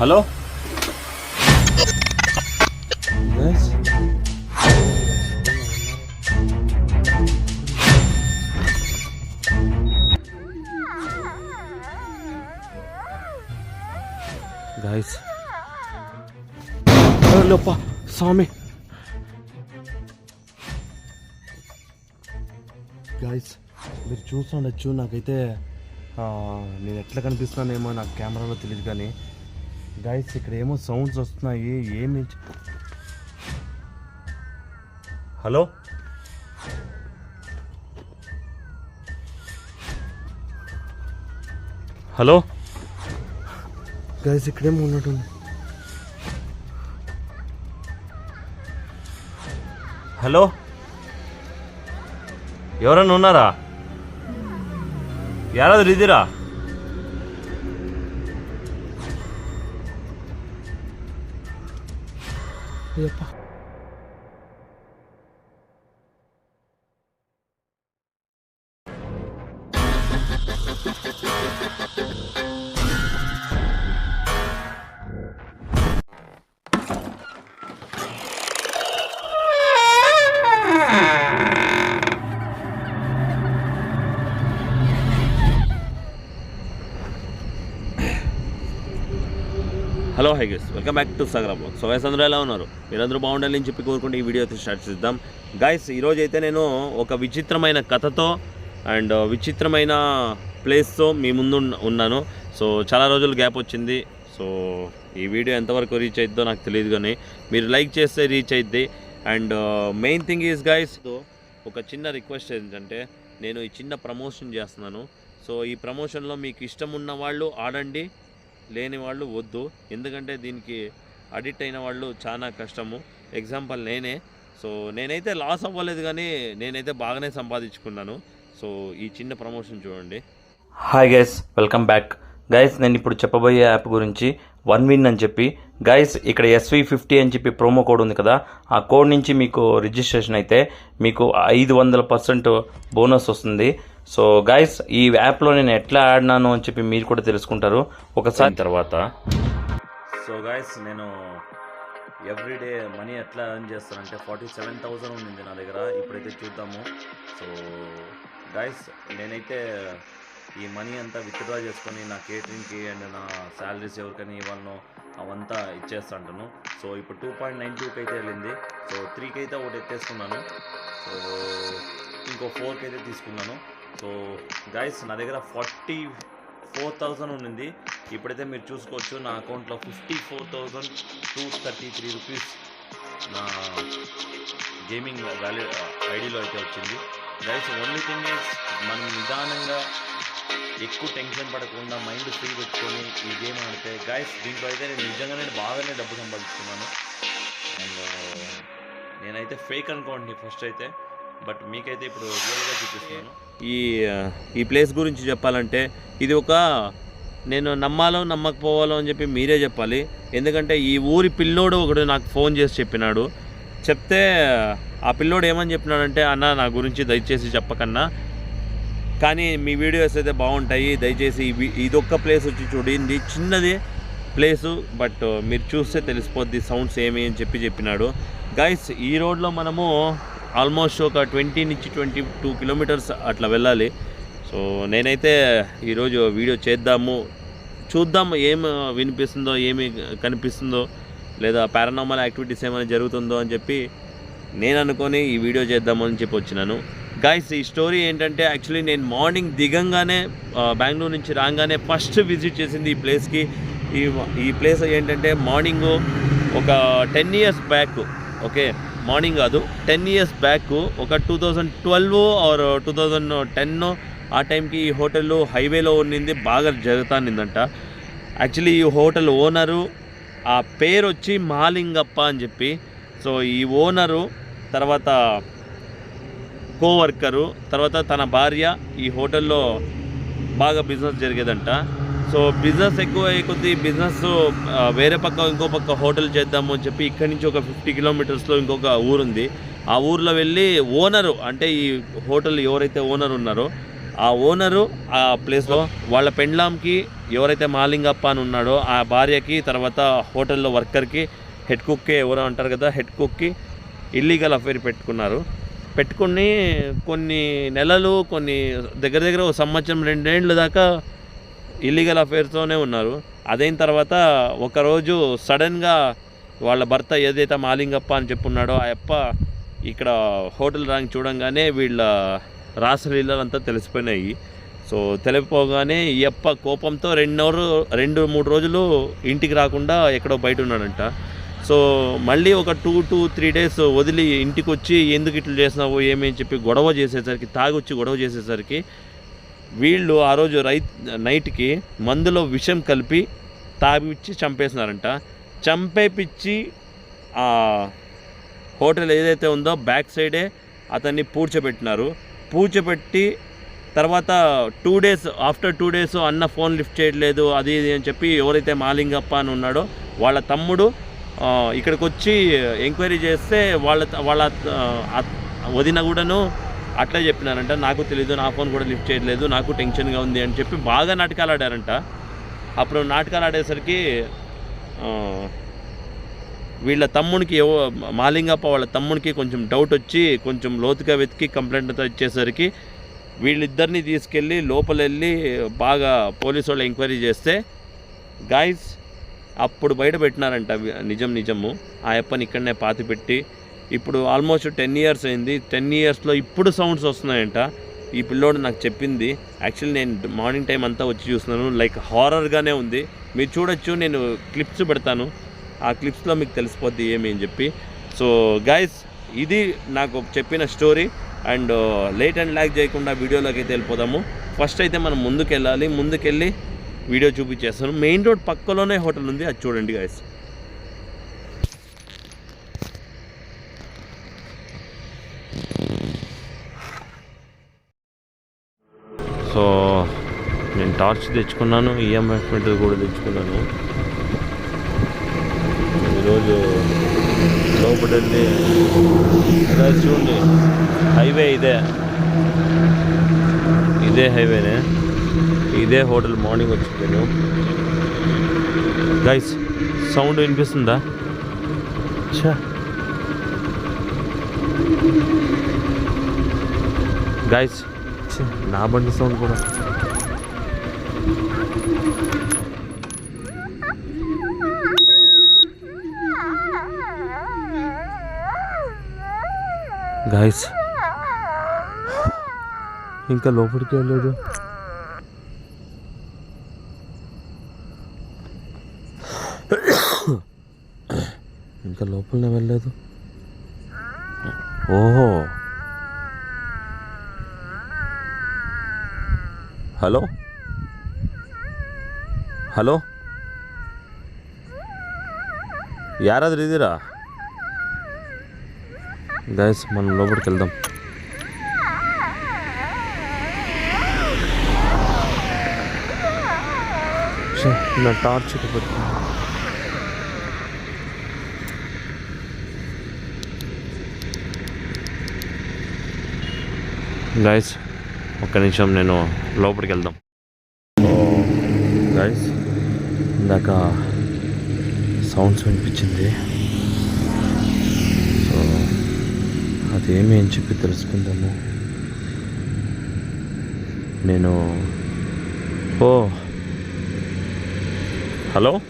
Hello? Guys లోప స్వామి. Guys మీరు చూస్తుండొచ్చు నాకైతే నేను ఎట్లా కనిపిస్తానేమో నాకు కెమెరాలో తెలియదు కానీ గైస్ ఇక్కడ ఏమో సౌండ్స్ వస్తున్నాయి ఏమి? హలో హలో గైస్ ఇక్కడేమో ఉన్నట్టుంది హలో ఎవరన్నా ఉన్నారా? యారాదు రీదిరా 아, 예뻐 hi guys welcome back to సాగరా so guys అందరూ ఎలా ఉన్నారు? మీరందరూ బాగుండాలని చెప్పి కోరుకుంటే ఈ వీడియో అయితే స్టార్ట్ చేద్దాం. గైస్ ఈరోజు అయితే నేను ఒక విచిత్రమైన కథతో అండ్ uh, విచిత్రమైన ప్లేస్తో మీ ముందు ఉన్నాను. సో చాలా రోజులు గ్యాప్ వచ్చింది. సో ఈ వీడియో ఎంతవరకు రీచ్ అయిద్దో నాకు తెలియదు కానీ మీరు లైక్ చేస్తే రీచ్ అయిద్ది. And main thing is guys ఒక చిన్న రిక్వెస్ట్ ఏంటంటే నేను ఈ చిన్న ప్రమోషన్ చేస్తున్నాను. సో ఈ ప్రమోషన్లో మీకు ఇష్టం ఉన్న వాళ్ళు ఆడండి. లేని వాళ్ళు వద్దు. ఎందుకంటే దీనికి అడిక్ట్ అయిన వాళ్ళు చాలా కష్టము. ఎగ్జాంపుల్ నేనే. సో నేనైతే లాస్ అవ్వలేదు కానీ నేనైతే బాగానే సంపాదించుకున్నాను. సో ఈ చిన్న ప్రమోషన్ చూడండి. Hi guys welcome back guys నేను ఇప్పుడు చెప్పబోయే యాప్ గురించి వన్ విన్ అని చెప్పి. గైస్ ఇక్కడ ఎస్వి ఫిఫ్టీ అని చెప్పి ప్రోమో కోడ్ ఉంది కదా ఆ కోడ్ నుంచి మీకు రిజిస్ట్రేషన్ అయితే మీకు ఐదు వందల పర్సెంట్ బోనస్ వస్తుంది. సో గైస్ ఈ యాప్లో నేను ఎట్లా ఆడినాను అని చెప్పి మీరు కూడా తెలుసుకుంటారు. ఒకసారి తర్వాత. సో గైస్ నేను ఎవ్రీడే మనీ ఎట్లా ఎర్న్ చేస్తానంటే ఫార్టీ సెవెన్ థౌజండ్ ఉండింది నా దగ్గర. ఇప్పుడైతే చూద్దాము. సో గైస్ నేనైతే ఈ మనీ అంతా విత్డ్రా చేసుకొని నా కేటరింగ్కి అండ్ నా శాలరీస్ ఎవరికైనా ఇవ్వాలనో అవంతా ఇచ్చేస్తాంటాను. సో ఇప్పుడు టూ పాయింట్ నైన్ టూకి అయితే వెళ్ళింది. సో త్రీకి అయితే ఒకటి ఎత్తేసుకున్నాను. సో ఇంకో ఫోర్కి అయితే తీసుకున్నాను. సో గైస్ నా దగ్గర ఫార్టీ ఫోర్ థౌజండ్ ఉండింది ఇప్పుడైతే మీరు చూసుకోవచ్చు నా అకౌంట్లో fifty four thousand two thirty three rupees నా గేమింగ్ వ్యాల్యూ ఐడిలో అయితే వచ్చింది. గైస్ ఓన్లీ థింగ్ మనం నిదానంగా ఎక్కువ టెన్షన్ పడకుండా మైండ్ ఫ్రీ పెట్టుకొని ఈ గేమ్ ఆడితే గైస్ దీంట్లో అయితే నేను నిజంగా నేను బాగానే డబ్బు సంపాదిస్తున్నాను. అండ్ uh, నేనైతే ఫేక్ అనుకోండి ఫస్ట్ అయితే బట్ మీకైతే ఇప్పుడు రియల్గా చూపిస్తున్నాను. ఈ ఈ ప్లేస్ గురించి చెప్పాలంటే ఇది ఒక నేను నమ్మాలో నమ్మకపోవాలో అని చెప్పి మీరే చెప్పాలి. ఎందుకంటే ఈ ఊరి పిల్లోడు ఒకడు నాకు ఫోన్ చేసి చెప్పినాడు. చెప్తే ఆ పిల్లోడు ఏమని చెప్పినాడంటే అన్న నా గురించి దయచేసి చెప్పకన్నా కానీ మీ వీడియోస్ అయితే బాగుంటాయి. దయచేసి ఇవి ఇదొక్క ప్లేస్ వచ్చి చూడండి. చిన్నది ప్లేసు బట్ మీరు చూస్తే తెలిసిపోద్ది సౌండ్స్ ఏమి అని చెప్పి చెప్పినాడు. గైస్ ఈ రోడ్లో మనము ఆల్మోస్ట్ ఒక ట్వంటీ నుంచి ట్వంటీ టూ కిలోమీటర్స్ అట్లా వెళ్ళాలి. సో నేనైతే ఈరోజు వీడియో చేద్దాము. చూద్దాం ఏం వినిపిస్తుందో ఏమి కనిపిస్తుందో లేదా పారానార్మల్ యాక్టివిటీస్ ఏమైనా జరుగుతుందో అని చెప్పి నేను అనుకొని ఈ వీడియో చేద్దామని చెప్పి వచ్చినాను. గాయస్ ఈ స్టోరీ ఏంటంటే యాక్చువల్లీ నేను మార్నింగ్ దిగంగానే బెంగళూరు నుంచి రాగానే ఫస్ట్ విజిట్ చేసింది ఈ ప్లేస్కి ఈ ఈ ప్లేస్ ఏంటంటే మార్నింగ్ ఒక ten years back okay morning కాదు టెన్ ఇయర్స్ బ్యాక్ ఒక two thousand twelve or two thousand ten ఆ టైంకి ఈ హోటల్ హైవేలో ఉన్నింది బాగా జరుగుతానిందంట యాక్చువల్లీ ఈ హోటల్ ఓనరు ఆ పేరు వచ్చి మహాలింగప్ప అని చెప్పి. సో ఈ ఓనరు తర్వాత కోవర్కరు తర్వాత తన భార్య ఈ హోటల్లో బాగా బిజినెస్ జరిగేదంట. సో బిజినెస్ ఎక్కువ అయ్యే కొద్దీ బిజినెస్ వేరే పక్క ఇంకో పక్క హోటల్ చేద్దాము అని చెప్పి ఇక్కడి నుంచి ఒక ఫిఫ్టీ కిలోమీటర్స్లో ఇంకొక ఊరుంది. ఆ ఊర్లో వెళ్ళి ఓనరు అంటే ఈ హోటల్ ఎవరైతే ఓనర్ ఉన్నారో ఆ ఓనరు ఆ ప్లేస్లో వాళ్ళ పెండ్లాంకి ఎవరైతే మాలింగప్ప అని ఉన్నాడో ఆ భార్యకి తర్వాత హోటల్లో వర్కర్కి హెడ్ కుక్కి ఎవరో అంటారు కదా హెడ్ కుక్కి ఇల్లీగల్ అఫైర్ పెట్టుకున్నారు. పెట్టుకుని కొన్ని నెలలు కొన్ని దగ్గర దగ్గర ఒక సంవత్సరం రెండేళ్ళు దాకా ఇల్లీగల్ అఫైర్స్తోనే ఉన్నారు. అదైన తర్వాత ఒకరోజు సడన్గా వాళ్ళ భర్త ఏదైతే మాలింగప్ప అని చెప్పున్నాడో ఆ అప్ప ఇక్కడ హోటల్ ర్యాంక్ చూడంగానే వీళ్ళ రాసలీలంతా తెలిసిపోయినాయి. సో తెలిసిపోగానే ఈ అప్ప కోపంతో రెండు రెండు మూడు రోజులు ఇంటికి రాకుండా ఎక్కడో బయట ఉన్నాడంట. సో మళ్ళీ ఒక టూ టూ త్రీ డేస్ వదిలి ఇంటికి వచ్చి ఎందుకు ఇట్లా చేసినావు ఏమి అని చెప్పి గొడవ చేసేసరికి తాగొచ్చి గొడవ చేసేసరికి వీళ్ళు ఆ రోజు రై నైట్కి మందులో విషం కలిపి తాగిచ్చి చంపేసినారంట. చంపేపిచ్చి ఆ హోటల్ ఏదైతే ఉందో బ్యాక్ సైడే అతన్ని పూడ్చబెట్టినారు. పూడ్చబెట్టి తర్వాత two days after two days అన్న ఫోన్ లిఫ్ట్ చేయట్లేదు అది ఇది అని చెప్పి ఎవరైతే మాలింగప్ప అని ఉన్నాడో వాళ్ళ తమ్ముడు ఇక్కడికి వచ్చి ఎంక్వైరీ చేస్తే వాళ్ళ వాళ్ళ వదిన కూడాను అట్లే చెప్పినారంట. నాకు తెలీదు నా ఫోన్ కూడా లిఫ్ట్ చేయట్లేదు నాకు టెన్షన్గా ఉంది అని చెప్పి బాగా నాటకాలు ఆడారంట అప్పుడు నాటకాలు ఆడేసరికి వీళ్ళ తమ్మునికి ఏవో మాలింగప్ప వాళ్ళ తమ్మునికి కొంచెం డౌట్ వచ్చి కొంచెం లోతుగా వెతికి కంప్లైంట్ అంతా ఇచ్చేసరికి వీళ్ళిద్దరిని తీసుకెళ్ళి లోపల వెళ్ళి బాగా పోలీసు వాళ్ళు ఎంక్వైరీ చేస్తే గాయస్ అప్పుడు బయట పెట్టినారంట నిజం నిజము. ఆ అప్పని ఇక్కడనే పాతి పెట్టి ఇప్పుడు ఆల్మోస్ట్ టెన్ ఇయర్స్ అయింది. టెన్ ఇయర్స్లో ఇప్పుడు సౌండ్స్ వస్తున్నాయంట. ఈ పిల్లోడు నాకు చెప్పింది. యాక్చువల్లీ నేను మార్నింగ్ టైం అంతా వచ్చి చూస్తున్నాను. లైక్ హారర్గానే ఉంది. మీరు చూడొచ్చు నేను క్లిప్స్ పెడతాను. ఆ క్లిప్స్లో మీకు తెలిసిపోద్ది ఏమి అని చెప్పి. సో గైస్ ఇది నాకు చెప్పిన story and late and lack చేయకుండా వీడియోలోకి అయితే వెళ్ళిపోదాము. ఫస్ట్ అయితే మనం ముందుకు వెళ్ళాలి ముందుకెళ్ళి వీడియో చూపించేస్తాను. మెయిన్ రోడ్ పక్కలోనే హోటల్ ఉంది. అది చూడండి గైస్ సో నేను టార్చ్ తెచ్చుకున్నాను ఈఎంఎఫ్ మీటర్ కూడా తెచ్చుకున్నాను. ఈరోజు లోపలండి చూడండి. హైవే ఇదే. ఇదే హైవేనే. ఇదే హోటల్ మార్నింగ్ వచ్చింది గైస్ సౌండ్ వినిపిస్తుందా? గైస్ నా బండి సౌండ్ కూడా. గాయస్ ఇంకా లోపలికి వెళ్ళలేదు ఇంకా లోపలనే వెళ్ళలేదు ఓహో. హలో? హలో? యారాద్రి ఇదిరా గైస్ మనం లోపలికి వెళ్దాం. ఛే, నా టార్చ్ పెట్టుకుంది గాయస్ ఒక్క నిమిషం నేను లోపలికి వెళ్దాం. గాయస్ ఇందాక సౌండ్స్ వినిపించింది. సో అదేమి అని చెప్పి తెలుసుకుందాము. నేను ఓ హలో?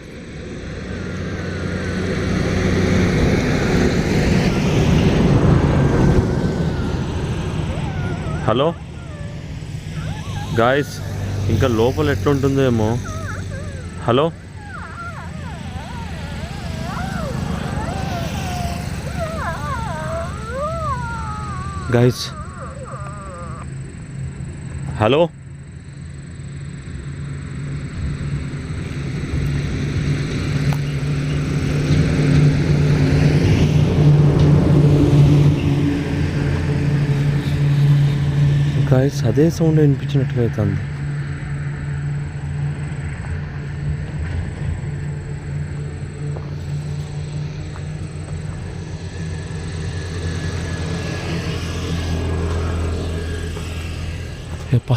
హలో? గాయస్ ఇంకా లోపల ఎట్లుంటుందేమో? హలో? Guys hello? గాయస్ అదే సౌండ్ వినిపించినట్టుగా అవుతుంది ఏప్పా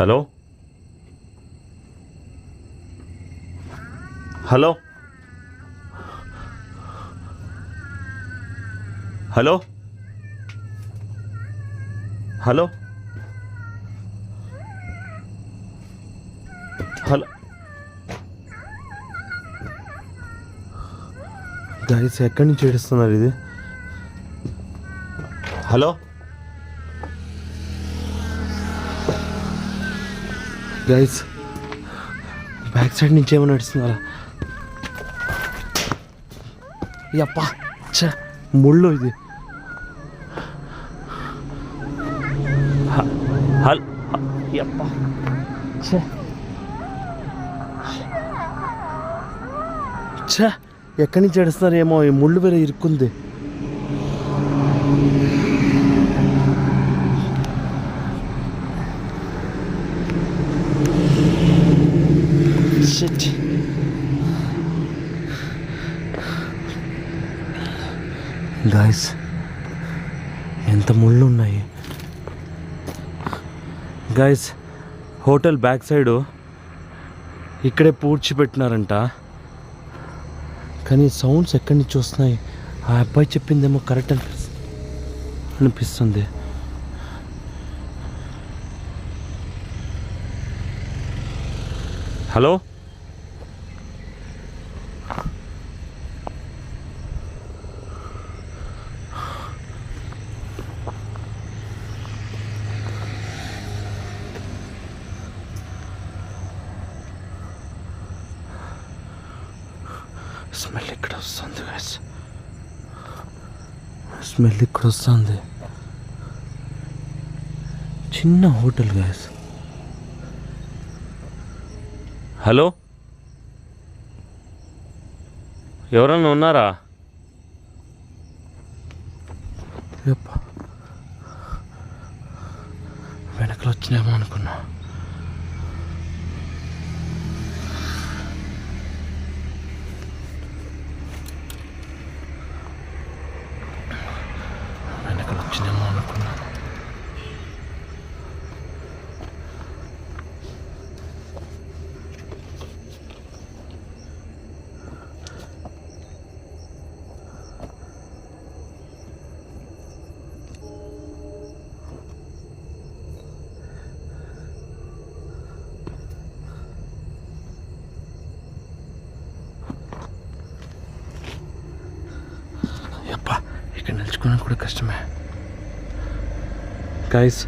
hello? Hello? Hello? Hello? Hello? Guys ఎక్కడి నుంచి ఏడుస్తున్నారు ఇది? హలో? గైస్ బ్యాక్ సైడ్ నుంచి ఏమైనా నడుస్తున్నారా యప్పా ఛ ముళ్ళు ఇది. హల్ ఎక్కడి నుంచి ఏమో ఈ ముళ్ళు వేరే ఇరుక్కుంది. Shit. గాయస్ ఎంత ముళ్ళు ఉన్నాయి గాయస్ హోటల్ బ్యాక్ సైడు ఇక్కడే పూడ్చిపెట్టినారంట. కానీ సౌండ్స్ ఎక్కడి నుంచి వస్తున్నాయి? ఆ అబ్బాయి చెప్పిందేమో కరెక్ట్ అనిపిస్తుంది అనిపిస్తుంది. హలో స్మెల్ ఇక్కడ వస్తుంది గైస్ స్మెల్ ఇక్కడ వస్తుంది. చిన్న హోటల్ గైస్ హలో? ఎవరన్నా ఉన్నారా. వెనకలు వచ్చినామో అనుకున్నా వెనకలు వచ్చినామో అనుకున్నా యప్ప ఇక్కడ కూడా కష్టమే. గైస్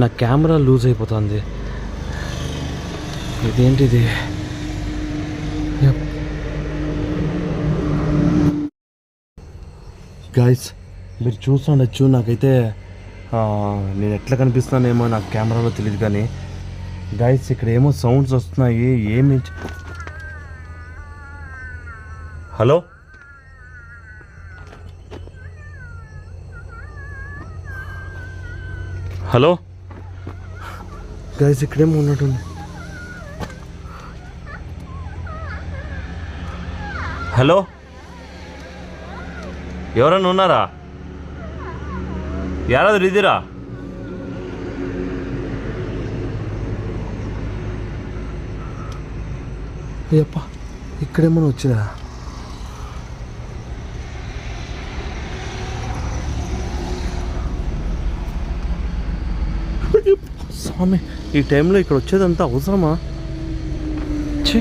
నా కెమెరా లూజ్ అయిపోతుంది. ఇదేంటిది? గైస్ మీరు చూస్తుండొచ్చు నాకైతే నేను ఎట్లా కనిపిస్తానేమో నాకు కెమెరాలో తెలియదు కానీ గైస్ ఇక్కడ ఏమో సౌండ్స్ వస్తున్నాయి ఏమి? హలో? హలో? గైస్ ఇక్కడేమో ఉన్నట్టుంది హలో? ఎవరన్నా ఉన్నారా? యారాదు ఇదిరా అయ్యప్ప ఇక్కడేమన్నా వచ్చిందా? స్వామి ఈ టైంలో ఇక్కడ వచ్చేదంతా అవసరమా? ఛీ.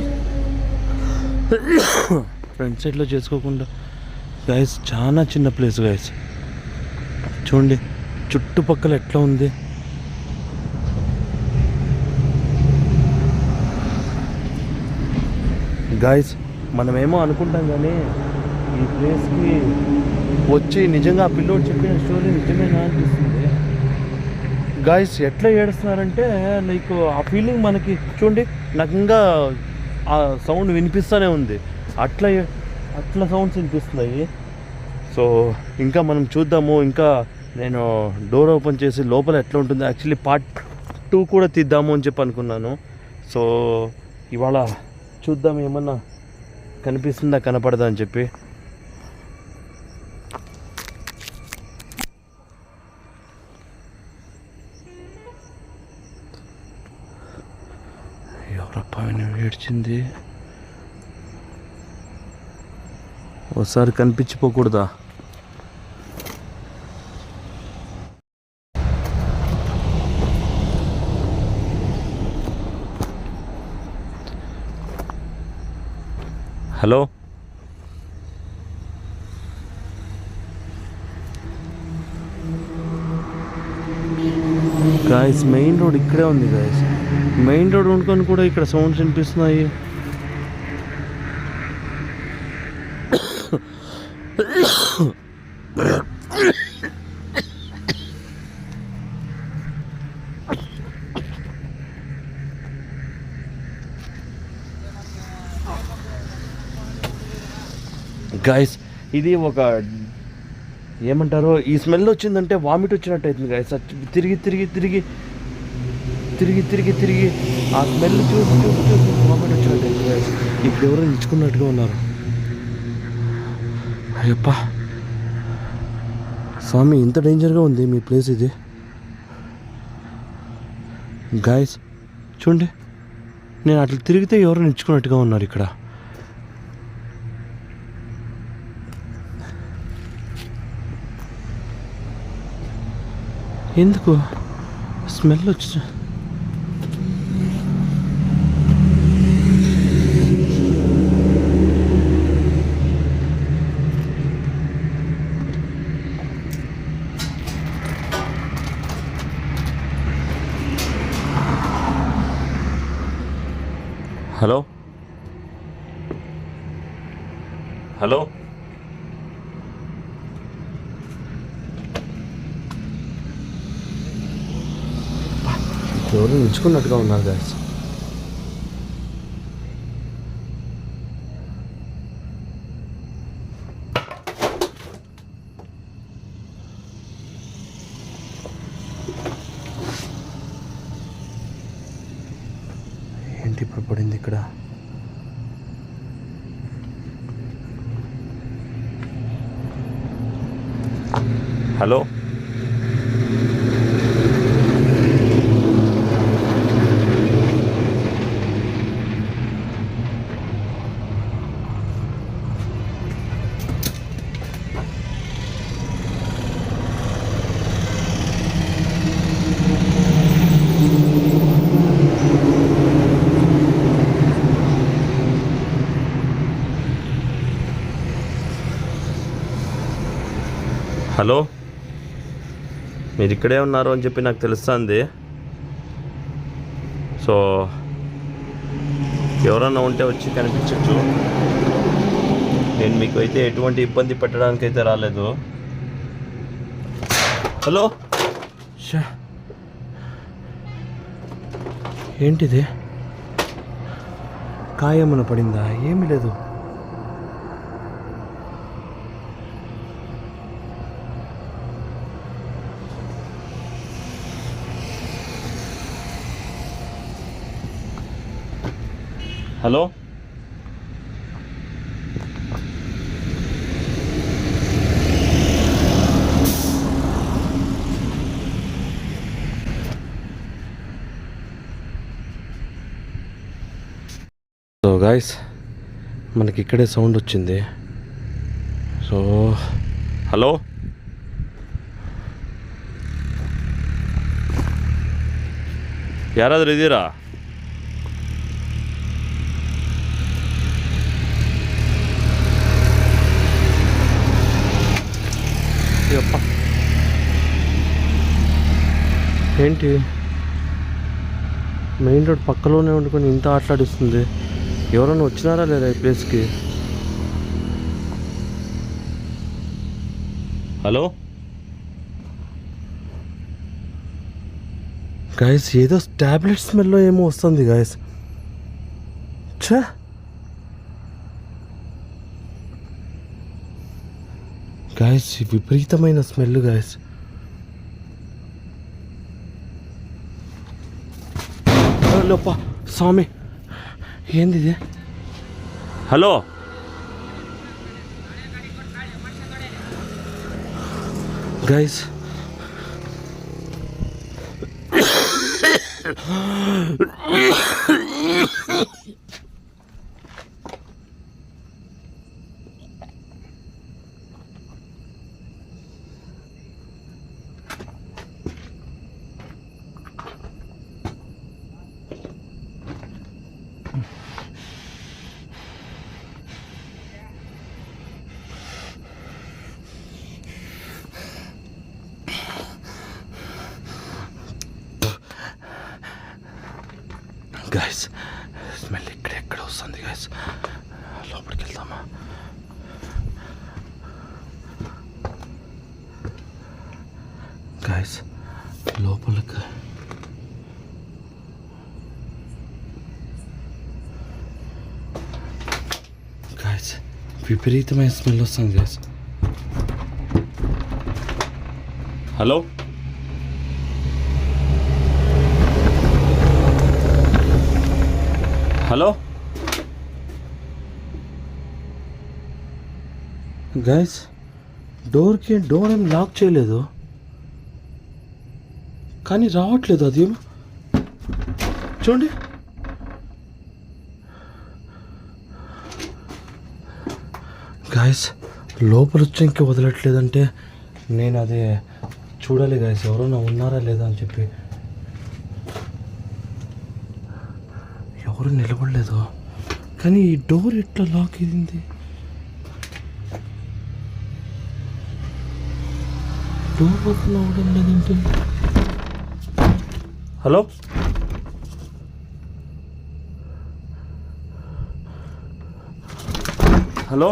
ఫ్రంట్ సైడ్లో చేసుకోకుండా. గైస్ చాలా చిన్న ప్లేస్ గైస్ చూడండి చుట్టుపక్కల ఎట్లా ఉంది? గాయస్ మనమేమో అనుకుంటాం కానీ ఈ ప్లేస్కి వచ్చి నిజంగా ఆ పిల్లోడు చెప్పిన స్టోరీ నిజమేనా అనిపిస్తుంది? గాయస్ ఎట్లా ఏడుస్తున్నారంటే నీకు ఆ ఫీలింగ్ మనకి చూడండి నాకు ఇంకా ఆ సౌండ్ వినిపిస్తూనే ఉంది. అట్లా ఏ- అట్లా సౌండ్స్ వినిపిస్తున్నాయి. సో ఇంకా మనం చూద్దాము. ఇంకా నేను డోర్ ఓపెన్ చేసి లోపల ఎట్లా ఉంటుంది యాక్చువల్లీ పార్ట్ టూ కూడా తీద్దాము అని చెప్పి అనుకున్నాను. సో ఇవాళ చూద్దాం ఏమన్నా కనిపిస్తుందా కనపడదా అని చెప్పి. పైన ఒకసారి కనిపించిపోకూడదా? హలో? గాయస్ మెయిన్ రోడ్ ఇక్కడే ఉంది గాయస్ మెయిన్ రోడ్ వండుకొని కూడా ఇక్కడ సౌండ్స్ వినిపిస్తున్నాయి. గాయస్ ఇది ఒక ఏమంటారు? ఈ స్మెల్ వచ్చిందంటే వామిట్ వచ్చినట్టు అవుతుంది గాయస్ తిరిగి తిరిగి తిరిగి తిరిగి తిరిగి తిరిగి ఆ స్మెల్ చూసి చూసి చూసి వామిట్ వచ్చినట్టు ఇప్పుడు ఎవరో ఇచ్చుకున్నట్టుగా ఉన్నారు. అయ్యప్ప. స్వామి ఇంత డేంజర్గా ఉంది మీ ప్లేస్ ఇది. గాయస్ చూడండి. నేను అట్లా తిరిగితే ఎవరు నిల్చుకున్నట్టుగా ఉన్నారు ఇక్కడ. ఎందుకు? స్మెల్ వచ్చి హలో హలో ఎవరు నిల్చుకున్నట్టుగా ఉన్నారు గాయస్ ఏంటి ఇప్పుడు పడింది ఇక్కడ హలో హలో? మీరు ఇక్కడే ఉన్నారు అని చెప్పి నాకు తెలుస్తుంది. సో ఎవరన్నా ఉంటే వచ్చి కనిపించవచ్చు నేను మీకు అయితే ఎటువంటి ఇబ్బంది పెట్టడానికి అయితే రాలేదు. హలో? షా. ఏంటిది? కాయమన పడిందా? ఏమీ లేదు. హలో సో గాయస్ మనకి ఇక్కడే సౌండ్ వచ్చింది సో హలో ಯಾರಾದರೂ ಇದ್ದೀರಾ అయ్యప్ప. ఏంటి? మెయిన్ రోడ్ పక్కలోనే వండుకొని ఇంత ఆటలాడిస్తుంది. ఎవరైనా వచ్చినారా లేదా ఈ ప్లేస్కి? హలో? గాయస్ ఏదో టాబ్లెట్ స్మెల్లో ఏమో వస్తుంది గాయస్. ఛా! గాయస్ విపరీతమైన స్మెల్ గాయస్. లోప స్వామి. ఏంది ఇది? హలో. గైస్ గైస్ స్మెల్ ఇక్కడెక్కడ వస్తుంది గైస్ లోపలికి వెళ్దామా గైస్ లోపలికి గైస్ విపరీతమైన స్మెల్ వస్తుంది గైస్ హలో? హలో? గైస్ డోర్కి డోర్ ఏం లాక్ చేయలేదు. కానీ రావట్లేదు అది చూడండి. గాయస్ లోపల వచ్చి వదలట్లేదంటే నేను అది చూడాలి గాయస్ ఎవరైనా ఉన్నారా లేదా అని చెప్పి. ఎవరు నిలబడలేదు. కానీ ఈ డోర్ ఎట్లా లాక్ అయింది? డోర్ ఓపెన్ అవ్వడం లేదంటే. హలో హలో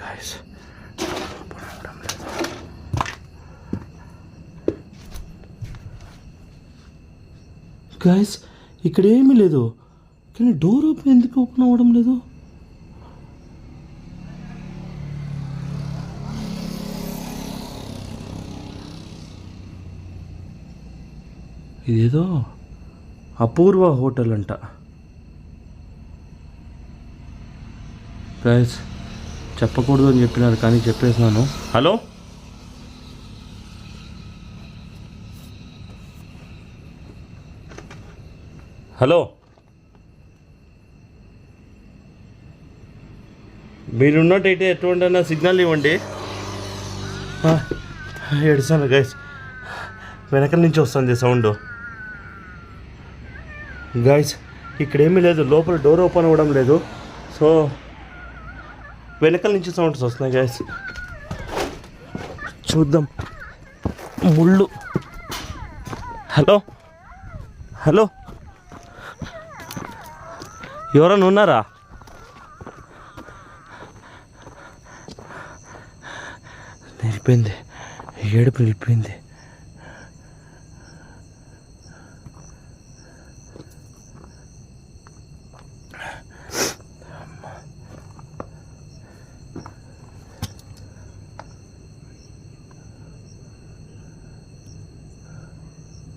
గాయస్ ఓపెన్ అవ్వడం లేదు గాయస్ ఇక్కడ ఏమీ లేదు. కానీ డోర్ ఓపెన్ ఎందుకు ఓపెన్ అవ్వడం లేదు? ఇదేదో అపూర్వ హోటల్ అంట. గాయస్ చెప్పకూడదు అని చెప్పినారు కానీ చెప్పేసినాను. Hello hello. మీరున్నట్టయితే ఎటువంటి సిగ్నల్ ఇవ్వండి? ఏడుసాను గైస్ వెనక నుంచి వస్తుంది సౌండ్. గైస్ ఇక్కడేమీ లేదు. లోపల డోర్ ఓపెన్ అవ్వడం లేదు. సో వెనకల నుంచి సౌండ్స్ వస్తున్నాయి గైస్ చూద్దాం. ముళ్ళు. హలో. హలో. ఎవరైనా ఉన్నారా? నిలిపింది. ఏడుపు నిలిపింది.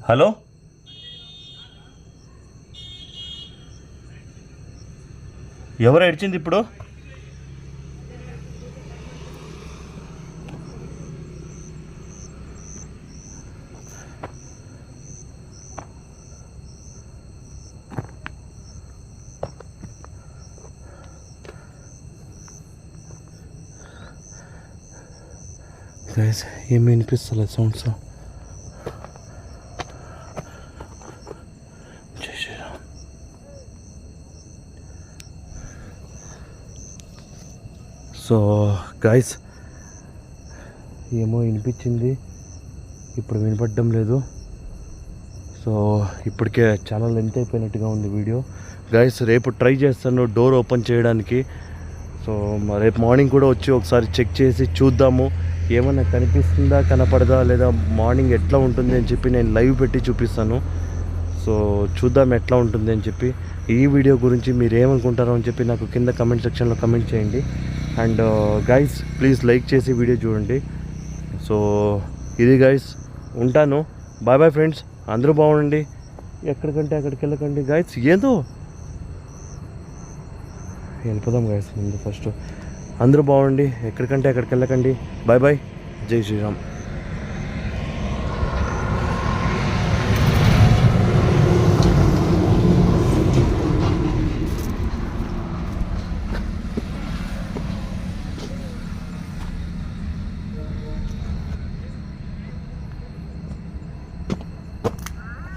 హలో? ఎవరు ఏడ్చింది ఇప్పుడు? గైస్ ఏమి వినిపిస్తలేదు సౌండ్స్ జై శ్రీరామ్ సో గైస్ ఏమో వినిపించింది. ఇప్పుడు వినపడడం లేదు. సో ఇప్పటికే ఛానల్ ఎంత అయిపోయినట్టుగా ఉంది వీడియో గైస్ రేపు ట్రై చేస్తాను డోర్ ఓపెన్ చేయడానికి. సో రేపు మార్నింగ్ కూడా వచ్చి ఒకసారి చెక్ చేసి చూద్దాము. ఏమైనా కనిపిస్తుందా కనపడదా లేదా మార్నింగ్ ఎట్లా ఉంటుంది అని చెప్పి నేను లైవ్ పెట్టి చూపిస్తాను. సో చూద్దాం ఎట్లా ఉంటుంది అని చెప్పి. ఈ వీడియో గురించి మీరు ఏమనుకుంటారో అని చెప్పి నాకు కింద కమెంట్ సెక్షన్లో కమెంట్ చేయండి. అండ్ గైస్ ప్లీజ్ లైక్ చేసి వీడియో చూడండి. సో ఇది గైస్ ఉంటాను. బాయ్ బాయ్ ఫ్రెండ్స్ అందరూ బాగుండండి. ఎక్కడికంటే అక్కడికి వెళ్ళకండి. గైస్ ఏదో? వెళ్ళిపోదాం గైస్ ముందు ఫస్ట్ అందరూ బాగుండి ఎక్కడికంటే అక్కడికి వెళ్ళకండి. బాయ్ బాయ్ జై శ్రీరామ్.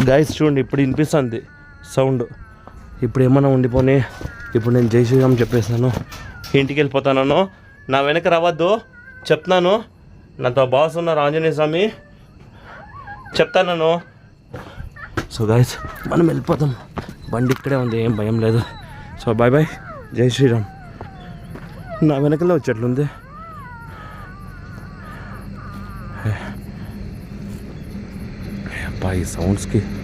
గాయస్ చూడండి ఇప్పుడు వినిపిస్తుంది సౌండ్ ఇప్పుడు ఏమన్నా ఉండిపోని. ఇప్పుడు నేను జై శ్రీరామ్ చెప్పేసాను ఇంటికి వెళ్ళిపోతాను నా వెనక రావద్దు. చెప్తున్నాను. నాతో బాస్ ఉన్నారు ఆంజనేయ స్వామి. చెప్తాను సో గాయస్ మనం వెళ్ళిపోతాం బండి ఇక్కడే ఉంది ఏం భయం లేదు. సో బాయ్ బాయ్ జై శ్రీరామ్. నా వెనకలో వచ్చేట్లుంది पाए साउंड्स के।